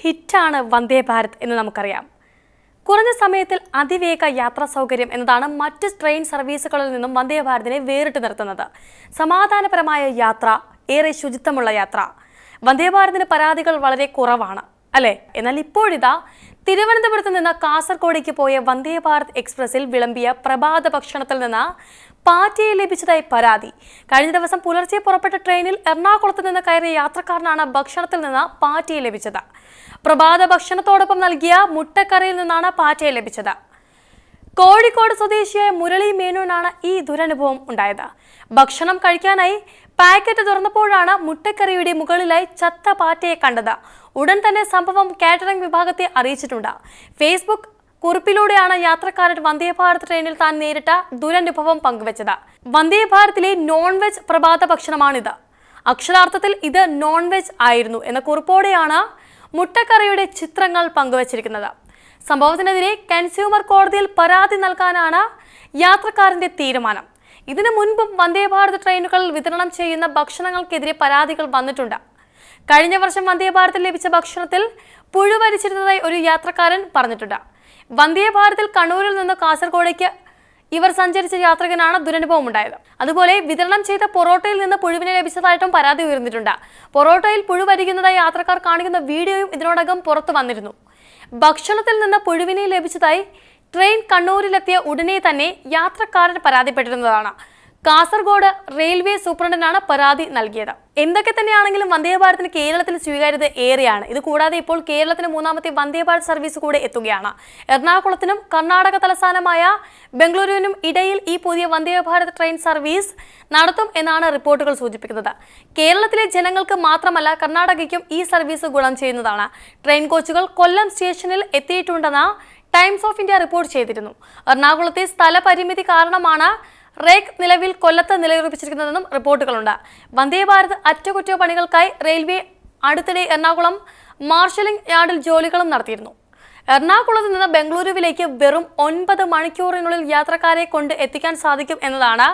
ഹിറ്റാണ് വന്ദേ ഭാരത് എന്ന് നമുക്കറിയാം. കുറഞ്ഞ സമയത്തിൽ അതിവേഗ യാത്രാ സൗകര്യം എന്നതാണ് മറ്റ് ട്രെയിൻ സർവീസുകളിൽ നിന്നും വന്ദേ ഭാരതിനെ വേറിട്ട് നിർത്തുന്നത്. സമാധാനപരമായ യാത്ര ഏറെ ശുചിത്വമുള്ള യാത്ര. വന്ദേ ഭാരതിന് പരാതികൾ വളരെ കുറവാണ് അല്ലേ? എന്നാൽ ഇപ്പോഴിതാ തിരുവനന്തപുരത്ത് നിന്ന് കാസർഗോഡേക്ക് പോയ വന്ദേ ഭാരത് എക്സ്പ്രസിൽ വിളമ്പിയ പ്രഭാത ഭക്ഷണത്തിൽ നിന്ന് പാറ്റയെ ലഭിച്ചതായി പരാതി. കഴിഞ്ഞ ദിവസം പുലർച്ചെ പുറപ്പെട്ട ട്രെയിനിൽ എറണാകുളത്ത് നിന്ന് കയറിയ യാത്രക്കാരനാണ് ഭക്ഷണത്തിൽ നിന്ന് പാറ്റയെ ലഭിച്ചത്. പ്രഭാത ഭക്ഷണത്തോടൊപ്പം നൽകിയ മുട്ടക്കറിയിൽ നിന്നാണ് പാറ്റയെ ലഭിച്ചത്. കോഴിക്കോട് സ്വദേശിയായ മുരളി മേനോനാണ് ഈ ദുരനുഭവം ഉണ്ടായത്. ഭക്ഷണം കഴിക്കാനായി പാക്കറ്റ് തുറന്നപ്പോഴാണ് മുട്ടക്കറിയുടെ മുകളിലായി ചത്ത പാറ്റയെ കണ്ടത്. ഉടൻ തന്നെ സംഭവം കാറ്ററിംഗ് വിഭാഗത്തെ അറിയിച്ചിട്ടുണ്ട്. ഫേസ്ബുക്ക് കുറിപ്പിലൂടെയാണ് യാത്രക്കാരൻ വന്ദേ ഭാരത് ട്രെയിനിൽ താൻ നേരിട്ട ദുരനുഭവം പങ്കുവച്ചത്. വന്ദേ ഭാരതിലെ നോൺ വെജ് പ്രഭാത ഭക്ഷണമാണിത്. അക്ഷരാർത്ഥത്തിൽ ഇത് നോൺ വെജ് ആയിരുന്നു എന്ന കുറിപ്പോടെയാണ് മുട്ടക്കറിയുടെ ചിത്രങ്ങൾ പങ്കുവച്ചിരിക്കുന്നത്. സംഭവത്തിനെതിരെ കൺസ്യൂമർ കോടതിയിൽ പരാതി നൽകാനാണ് യാത്രക്കാരന്റെ തീരുമാനം. ഇതിനു മുൻപും വന്ദേ ഭാരത് ട്രെയിനുകളിൽ വിതരണം ചെയ്യുന്ന ഭക്ഷണങ്ങൾക്കെതിരെ പരാതികൾ വന്നിട്ടുണ്ട്. കഴിഞ്ഞ വർഷം വന്ദേ ഭാരതിൽ ലഭിച്ച ഭക്ഷണത്തിൽ പുഴുവരിച്ചിരുന്നതായി ഒരു യാത്രക്കാരൻ പറഞ്ഞിട്ടുണ്ട്. വന്ദേ ഭാരതിൽ കണ്ണൂരിൽ നിന്ന് കാസർഗോഡേക്ക് ഇവർ സഞ്ചരിച്ച യാത്രികനാണ് ദുരനുഭവം ഉണ്ടായത് അതുപോലെ വിതരണം ചെയ്ത പൊറോട്ടയിൽ നിന്ന് പുഴുവിനെ ലഭിച്ചതായിട്ടും പരാതി ഉയർന്നിട്ടുണ്ട്. പൊറോട്ടയിൽ പുഴു വരിക്കുന്നതായി യാത്രക്കാർ കാണിക്കുന്ന വീഡിയോയും ഇതിനോടകം പുറത്തു വന്നിരുന്നു. ഭക്ഷണത്തിൽ നിന്ന് പുഴുവിനെ ലഭിച്ചതായി ട്രെയിൻ കണ്ണൂരിലെത്തിയ ഉടനെ തന്നെ യാത്രക്കാരൻ പരാതിപ്പെട്ടിരുന്നതാണ്. കാസർഗോഡ് റെയിൽവേ സൂപ്രണ്ടനാണ് പരാതി നൽകിയത്. എന്തൊക്കെ തന്നെയാണെങ്കിലും വന്ദേ ഭാരതിന് കേരളത്തിൽ സ്വീകാര്യത ഏറെയാണ്. ഇത് കൂടാതെ ഇപ്പോൾ കേരളത്തിന് മൂന്നാമത്തെ വന്ദേ ഭാരത് സർവീസ് കൂടെ എത്തുകയാണ്. എറണാകുളത്തിനും കർണാടക തലസ്ഥാനമായ ബംഗളൂരുവിനും ഇടയിൽ ഈ പുതിയ വന്ദേ ഭാരത് ട്രെയിൻ സർവീസ് നടത്തും എന്നാണ് റിപ്പോർട്ടുകൾ സൂചിപ്പിക്കുന്നത്. കേരളത്തിലെ ജനങ്ങൾക്ക് മാത്രമല്ല കർണാടകയ്ക്കും ഈ സർവീസ് ഗുണം ചെയ്യുന്നതാണ്. ട്രെയിൻ കോച്ചുകൾ കൊല്ലം സ്റ്റേഷനിൽ എത്തിയിട്ടുണ്ടെന്ന ടൈംസ് ഓഫ് ഇന്ത്യ റിപ്പോർട്ട് ചെയ്തിരുന്നു. എറണാകുളത്തെ സ്ഥലപരിമിതി കാരണമാണ് റേക്ക് നിലവിൽ കൊല്ലത്ത് നിലയുറപ്പിച്ചിരിക്കുന്നതെന്നും റിപ്പോർട്ടുകളുണ്ട്. വന്ദേ ഭാരത് അറ്റകുറ്റപ്പണികൾക്കായി റെയിൽവേ അടുത്തിടെ എറണാകുളം മാർഷലിംഗ് യാർഡിൽ ജോലികളും നടത്തിയിരുന്നു. എറണാകുളത്ത് നിന്ന് ബംഗളൂരുവിലേക്ക് വെറും ഒൻപത് മണിക്കൂറിനുള്ളിൽ യാത്രക്കാരെ കൊണ്ട് എത്തിക്കാൻ സാധിക്കും എന്നതാണ്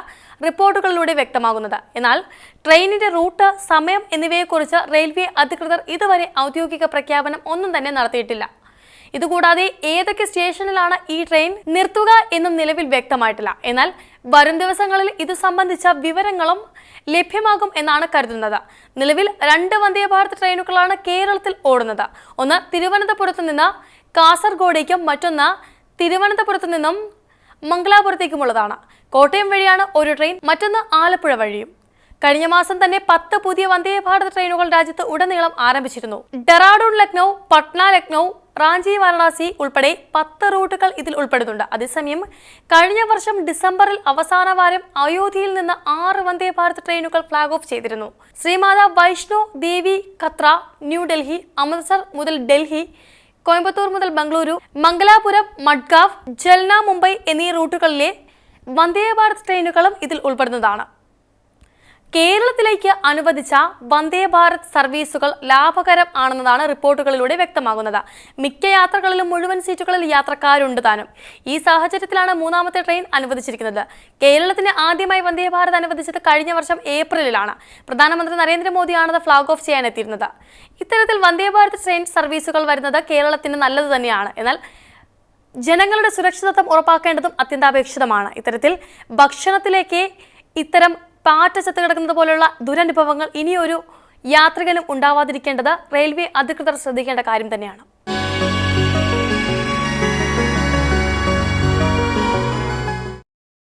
റിപ്പോർട്ടുകളിലൂടെ വ്യക്തമാകുന്നത്. എന്നാൽ ട്രെയിനിന്റെ റൂട്ട് സമയം എന്നിവയെക്കുറിച്ച് റെയിൽവേ അധികൃതർ ഇതുവരെ ഔദ്യോഗിക പ്രഖ്യാപനം ഒന്നും തന്നെ നടത്തിയിട്ടില്ല. ഇതുകൂടാതെ ഏതൊക്കെ സ്റ്റേഷനിലാണ് ഈ ട്രെയിൻ നിർത്തുക എന്നും നിലവിൽ വ്യക്തമായിട്ടില്ല. എന്നാൽ വരും ദിവസങ്ങളിൽ ഇത് സംബന്ധിച്ച വിവരങ്ങളും ലഭ്യമാകും എന്നാണ് കരുതുന്നത്. നിലവിൽ രണ്ട് വന്ദേ ഭാരത് ട്രെയിനുകളാണ് കേരളത്തിൽ ഓടുന്നത്. ഒന്ന് തിരുവനന്തപുരത്ത് നിന്ന് കാസർഗോഡേക്കും മറ്റൊന്ന് തിരുവനന്തപുരത്ത് നിന്നും മംഗലാപുരത്തേക്കുമുള്ളതാണ്. കോട്ടയം വഴിയാണ് ഒരു ട്രെയിൻ മറ്റൊന്ന് ആലപ്പുഴ വഴിയും. കഴിഞ്ഞ മാസം തന്നെ പത്ത് പുതിയ വന്ദേ ഭാരത് ട്രെയിനുകൾ രാജ്യത്ത് ഉടനീളം ആരംഭിച്ചിരുന്നു. ഡെറാഡൂൺ ലക്നൗ പട്ന ലക്നൗ റാഞ്ചി വാരണാസി ഉൾപ്പെടെ പത്ത് റൂട്ടുകൾ ഇതിൽ ഉൾപ്പെടുന്നുണ്ട്. അതേസമയം കഴിഞ്ഞ വർഷം ഡിസംബറിൽ അവസാന വാരം അയോധ്യയിൽ നിന്ന് ആറ് വന്ദേ ഭാരത് ട്രെയിനുകൾ ഫ്ലാഗ് ഓഫ് ചെയ്തിരുന്നു. ശ്രീമാത വൈഷ്ണോ ദേവി ഖത്ര ന്യൂഡൽഹി അമൃത്സർ മുതൽ ഡൽഹി കോയമ്പത്തൂർ മുതൽ ബംഗളൂരു മംഗലാപുരം മഡ്ഗാവ് ജൽന മുംബൈ എന്നീ റൂട്ടുകളിലെ വന്ദേ ഭാരത് ട്രെയിനുകളും ഇതിൽ ഉൾപ്പെടുന്നതാണ്. കേരളത്തിലേക്ക് അനുവദിച്ച വന്ദേ ഭാരത് സർവീസുകൾ ലാഭകരം ആണെന്നതാണ് റിപ്പോർട്ടുകളിലൂടെ വ്യക്തമാകുന്നത്. മിക്ക യാത്രകളിലും മുഴുവൻ സീറ്റുകളിൽ യാത്രക്കാരുണ്ട് താനും. ഈ സാഹചര്യത്തിലാണ് മൂന്നാമത്തെ ട്രെയിൻ അനുവദിച്ചിരിക്കുന്നത്. കേരളത്തിന് ആദ്യമായി വന്ദേ ഭാരത് അനുവദിച്ചത് കഴിഞ്ഞ വർഷം ഏപ്രിലിലാണ്. പ്രധാനമന്ത്രി നരേന്ദ്രമോദിയാണത് ഫ്ലാഗ് ഓഫ് ചെയ്യാൻ എത്തിയിരുന്നത് ഇത്തരത്തിൽ വന്ദേ ഭാരത് ട്രെയിൻ സർവീസുകൾ വരുന്നത് കേരളത്തിന് നല്ലത് തന്നെയാണ്. എന്നാൽ ജനങ്ങളുടെ സുരക്ഷിതത്വം ഉറപ്പാക്കേണ്ടതും അത്യന്താപേക്ഷിതമാണ്. ഇത്തരത്തിൽ ഭക്ഷണത്തിലേക്ക് ഇത്തരം പാറ്റ ചത്ത് കിടക്കുന്നത് പോലുള്ള ദുരനുഭവങ്ങൾ ഇനിയൊരു യാത്രികനും ഉണ്ടാവാതിരിക്കേണ്ടത് റെയിൽവേ അധികൃതർ ശ്രദ്ധിക്കേണ്ട കാര്യം തന്നെയാണ്.